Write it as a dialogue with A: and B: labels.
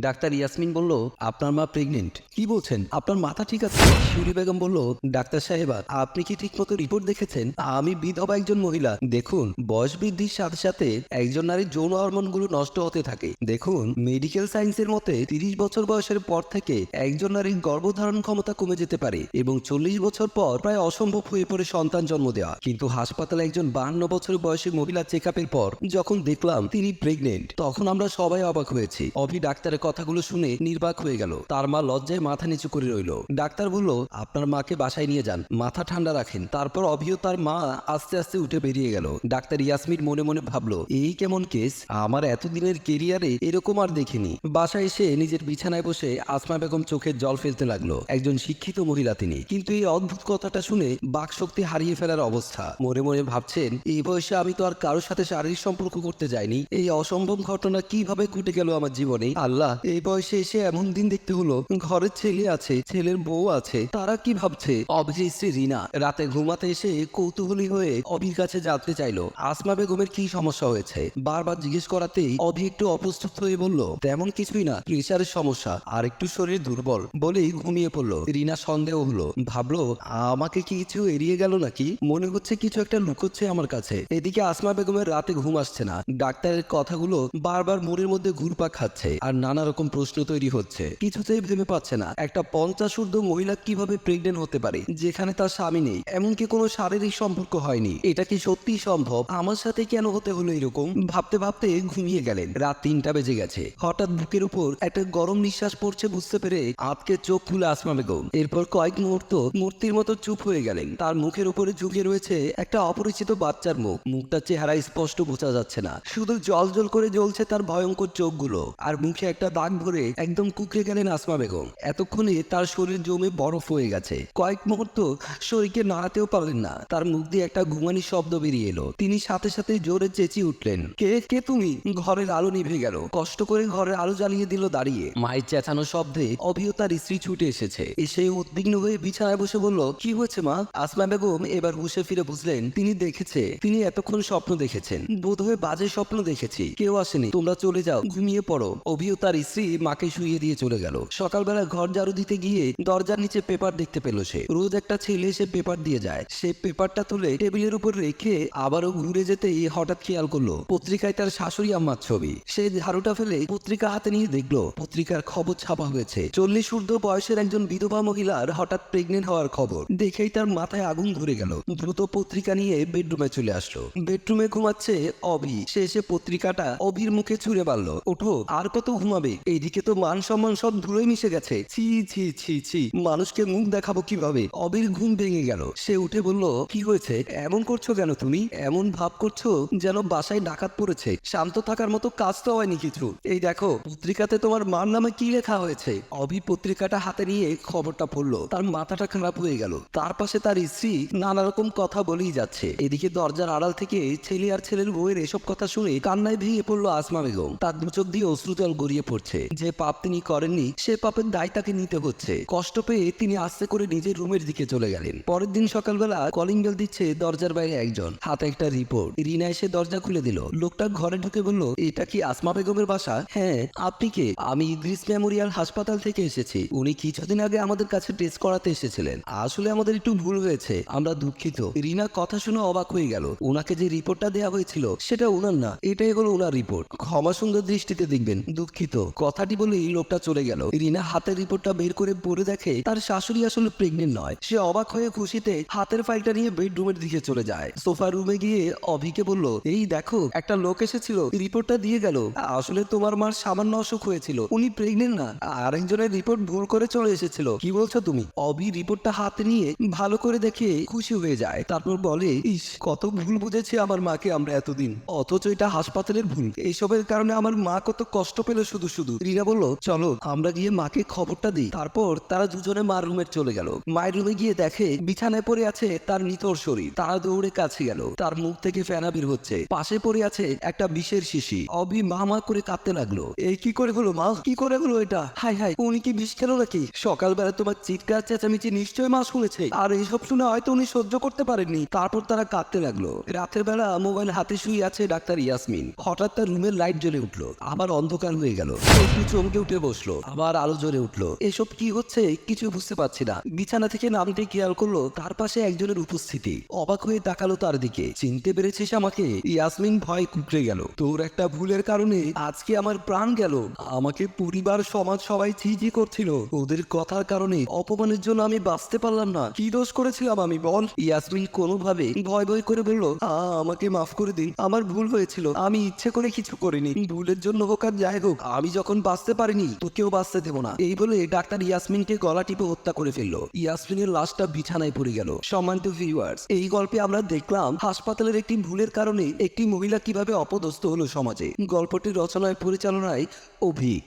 A: Doctor Yasmin বলল, আপনার মা প্রেগনেন্ট কি বলছেন? আপনার মাথা ঠিক আছে? শিউরি বেগম বলল, ডাক্তার সাহেবা, আপনি কি ঠিকমতো রিপোর্ট দেখেছেন? আমি বিধবা একজন মহিলা। দেখুন, বয়স বৃদ্ধির সাথে সাথে একজন নারীর যৌন হরমোনগুলো নষ্ট হতে থাকে। দেখুন মেডিকেল সায়েন্সের মতে তিরিশ বছর বয়সের পর থেকে একজন নারীর গর্ভধারণ ক্ষমতা কমে যেতে পারে এবং চল্লিশ বছর পর প্রায় অসম্ভব হয়ে পড়ে সন্তান জন্ম দেওয়া। কিন্তু হাসপাতালে একজন বাহান্ন বছর বয়সী মহিলা চেক পর যখন দেখলাম তিনি প্রেগনেন্ট তখন আমরা সবাই অবাক হয়েছি। অভি ডাক্তারের কথাগুলো শুনে নির্বাক হয়ে গেল। তার মা লজ্জায় মাথা নিচু করে রইল। ডাক্তার বলল, আপনার মাকে বাসায় নিয়ে যান। মাথা ঠান্ডা রাখেন। তারপর অভিও তার মা আস্তে আস্তে উঠে বেরিয়ে গেল। ডাক্তার ইয়াসমিন মনে মনে ভাবলো, এই কেমন কেস? আমার এতদিনের কেরিয়ারে এরকম আর দেখিনি। বাসায় এসে নিজের বিছানায় বসে আসমা বেগম চোখের জল ফেলতে লাগল। একজন শিক্ষিত মহিলা তিনি। কিন্তু এই অদ্ভুত কথাটা শুনে বাকশক্তি হারিয়ে ফেলার অবস্থা। মনে মনে ভাবছেন, এই বয়সে আমি তো আর কারোর সাথে শারীরিক সম্পর্ক করতে যাইনি। এই অসম্ভব ঘটনা কীভাবে ঘটে গেল আমার জীবনে? আল্লাহ এই বয়সে এসে এমন দিন দেখতে হলো, ঘরের ছেলে আছে, ছেলের বউ আছে, তারা কি ভাবছে? অভির স্ত্রী রিনা, রাতে ঘুমাতে এসে কৌতূহলী হয়ে অভির কাছে জানতে চাইলো, আসমা বেগমের কি সমস্যা হয়েছে? বারবার জিজ্ঞেস করাতেই অভি একটু অপ্রস্তুত হয়ে বলল, তেমন কিছুই না প্রেশারের সমস্যা, আর একটু শরীর দুর্বল। বলেই ঘুমিয়ে পড়ল। রিনা সন্দেহ হলো, ভাবলো, আমাকে কি কিছু এড়িয়ে গেল নাকি? মনে হচ্ছে কিছু একটা লুকোচ্ছে আমার কাছে। এদিকে আসমা বেগমের রাতে ঘুম আসছে না। ডাক্তারের কথাগুলো বারবার মনের মধ্যে ঘুরপাক খাচ্ছে, আর নানা রকম প্রশ্ন তৈরি হচ্ছে। কিছুতেই ভেবে পাচ্ছে না, একটা পঞ্চাশ ঊর্ধ্ব মহিলা কীভাবে প্রেগনেন্ট হতে পারে, যেখানে তার স্বামী নেই, এমনকি কোনো শারীরিক সম্পর্ক হয়নি। এটা কি সত্যি সম্ভব? আমার সাথে কেন হতে হলো এরকম? ভাবতে ভাবতে ঘুমিয়ে গেলেন। রাত তিনটা বেজে গেছে। হঠাৎ বুকের উপর একটা গরম নিঃশ্বাস পড়ছে বুঝতে পেরে আতকে চোখ খুলে আসমা বেগম। এরপর কয়েক মুহূর্ত মূর্তির মতো চুপ হয়ে গেলেন। তার মুখের উপরে ঝুঁকে রয়েছে একটা অপরিচিত বাচ্চার মুখ। মুখটার চেহারা স্পষ্ট বোঝা যাচ্ছে না। শুধু জল জল করে জ্বলছে তার ভয়ঙ্কর চোখগুলো। আর মুখে একটা দাগ ভরে একদম কুকড়ে গেলেন আসমা বেগম। এতক্ষণে তার শরীর জমে বরফ হয়ে গেছে। কয়েক মুহূর্ত শরীরকে নাড়াতেও পারলেন না। তার মুখ দিয়ে একটা ঘুমানি শব্দ বেরিয়ে এলো। তিনি সাথে সাথে জোরে চেঁচিয়ে উঠলেন। কে কে তুমি? ঘরের আলো নিভে গেল। কষ্ট করে ঘরের আলো জ্বালিয়ে দিল দাঁড়িয়ে। মায়ের চেঁচানো শব্দে অভিও তার স্ত্রী ছুটে এসেছে। এসে উদ্বিগ্ন হয়ে বিছানায় বসে বলল, কি হয়েছে মা? আসমা বেগম এবার হুশে ফিরে বুঝলেন, তিনি দেখেছে। তিনি এতক্ষণ স্বপ্ন দেখেছেন। বোধহয় বাজে স্বপ্ন দেখেছি। কেউ আসেনি। তোমরা চলে যাও। ঘুমিয়ে পড়ো। অভিও তার স্ত্রী মাকে শুইয়ে দিয়ে চলে গেল। সকালবেলা ঘর ঝাড়ু দিতে গিয়ে দরজার নিচে পেপার দেখতে পেল সে। রোজ একটা ছেলে এসে পেপার দিয়ে যায়। সে পেপারটা তুলে টেবিলের উপর রেখে আবারও ঘুরে যেতেই হঠাৎ খেয়াল করল, পত্রিকায় তার শাশুড়ি আম্মার ছবি। সে ঝাড়ুটা ফেলে পত্রিকা হাতে নিয়ে দেখল, পত্রিকার খবর ছাপা হয়েছে। চল্লিশ ঊর্ধ্ব বয়সের একজন বিধবা মহিলার হঠাৎ প্রেগনেন্ট হওয়ার খবর। দেখেই তার মাথায় আগুন ধরে গেল। দ্রুত পত্রিকা নিয়ে বেডরুমে চলে আসলো। বেডরুমে ঘুমাচ্ছে অভি। সে এসে পত্রিকাটা অভির মুখে ছুঁড়ে মারলো। ওঠো, আর কত ঘুমাবে? এইদিকে তো মান সম্মান সব ধুলোয় মিশে গেছে। ছি ছি ছি ছি। মানুষকে মুখ দেখাবো কীভাবে? অবির ঘুম ভেঙে গেল। সে উঠে বলল, কি হয়েছে? এমন করছ কেন তুমি? এমন ভাব করছ যেন বাসায় ডাকাত পড়েছে। শান্ত থাকার মতো কাজ তো হয়নি কিছু। এই দেখো, পত্রিকাতে তোমার মার নামে কি লেখা হয়েছে? অভি পত্রিকাটা হাতে নিয়ে খবরটা পড়ল। তার মাথাটা খারাপ হয়ে গেল। তার পাশে তার স্ত্রী নানা রকম কথা বলেই যাচ্ছে। এদিকে দরজার আড়াল থেকে ছেলে আর ছেলের বউয়ের এসব কথা শুনে কান্নায় ভেঙে পড়ল আসমা বেগম। তার দু চোখ দিয়ে অশ্রুজল গড়িয়ে পড়ছে যে পাপ তিনি করেননি, সে পাপের দায় তাকে নিতে হচ্ছে। কষ্ট পেয়ে তিনি আস্তে করে নিজের রুমের দিকে চলে গেলেন। পরের দিন সকালবেলা কলিং বেল দিচ্ছে দরজার বাইরে একজন। হাতে একটা রিপোর্ট রিনা এসে দরজা খুলে দিল। লোকটা ঘরে ঢুকে বলল, এটা কি আসমা বেগমের বাসা? হ্যাঁ আপনি কে? আমি ইদ্রিস মেমোরিয়াল হাসপাতাল থেকে এসেছি। উনি কিছুদিন আগে আমাদের কাছে টেস্ট করাতে এসেছিলেন। আসলে আমাদের একটু ভুল হয়েছে। আমরা দুঃখিত। রিনা কথা শুনে অবাক হয়ে গেল। ওনাকে যে রিপোর্টটা দেওয়া হয়েছিল, সেটা ওনার না, এটাই হলো ওনার রিপোর্ট ক্ষমা সুন্দর দৃষ্টিতে দেখবেন, দুঃখিত। কথাটি বলে এই লোকটা চলে গেল। রিনা হাতের রিপোর্টটা বের করে পড়ে দেখে তার শাশুড়ি আসলে প্রেগনেন্ট নয়। সে অবাক হয়ে খুশিতে হাতের ফাইলটা নিয়ে বেডরুমের দিকে চলে যায়। সোফা রুমে গিয়ে অভিকে বলল, এই দেখো, একটা লোক এসেছিল, রিপোর্টটা দিয়ে গেল। আসলে তোমার মার সামান্য অসুখ হয়েছিল, উনি প্রেগনেন্ট না। আরেকজনের রিপোর্ট ভুল করে চলে এসেছিল। কি বলছো তুমি? অভি রিপোর্টটা হাতে নিয়ে ভালো করে দেখে খুশি হয়ে যায়। তারপর বলে, ইস, কত ভুল বুঝেছি আমার মাকে আমরা এতদিন। অথচ এটা হাসপাতালের ভুল। এইসবের কারণে আমার মা কত কষ্ট পেল শুধু শুধু। রিনা বলল, চলো, আমরা গিয়ে মাকে খবরটা দিই। তারপর তারা দুজনে মার রুমে চলে গেল। মায়ের রুমে গিয়ে দেখে বিছানায় পড়ে আছে তার নিতর শরীর। তারা দৌড়ে কাছে গেল। তার মুখ থেকে ফেনা বের হচ্ছে। পাশে পড়ে আছে একটা বিষের শিশি। অভি মা মা করে কাঁদতে লাগল। এই কি করে হলো মা? কি করে হলো এটা? হাই হাই, উনি কি বিষ খেলো নাকি? সকালবেলা তোমার চিৎকার, চেঁচামেচি নিশ্চয়ই মা শুনেছে। আর এইসব শুনে হয়তো উনি সহ্য করতে পারেননি। তারপর তারা কাঁদতে লাগল। রাতের বেলা মোবাইল হাতে শুয়ে আছে ডাক্তার ইয়াসমিন। হঠাৎ তার রুমের লাইট জ্বলে উঠল। আবার অন্ধকার হয়ে গেল। চমকে উঠে বসল, আবার আলো উঠল। এসব কি হচ্ছে? কিছু বুঝতে পারছি না। বিছানা থেকে নামতে খেয়াল করল, তার পাশে একজনের উপস্থিতি। অবাক হয়ে তাকালো তার দিকে। চিনতে পেরেছিস আমাকে? ইয়াসমিন ভয় কুকড়ে গেল। তোর একটা ভুলের কারণে আজকে আমার প্রাণ গেল। আমাকে পরিবার, সমাজ সবাই করছিল। ওদের কথার কারণে অপমানের জন্য আমি বাঁচতে পারলাম না। কি দোষ করেছিলাম আমি, বল? ইয়াসমিন কোনোভাবে ভয় ভয় করে বলল আমাকে মাফ করে দিন। আমার ভুল হয়েছিল। আমি ইচ্ছে করে কিছু করিনি। ভুলের জন্য হোক আর যাই হোক, আমি যখন বাঁচতে পারিনি তোকেও বাঁচতে দেবো না। এই বলে ডাক্তার ইয়াসমিনকে গলা টিপে হত্যা করে ফেলল। ইয়াসমিনের লাশটা বিছানায় পড়ে গেল। সম্মানিত ভিউয়ার্স এই গল্পে আমরা দেখলাম, হাসপাতালের একটি ভুলের কারণে একটি মহিলা কীভাবে অপদস্থ হলো সমাজে। গল্পটি রচনায়, পরিচালনায় অভি।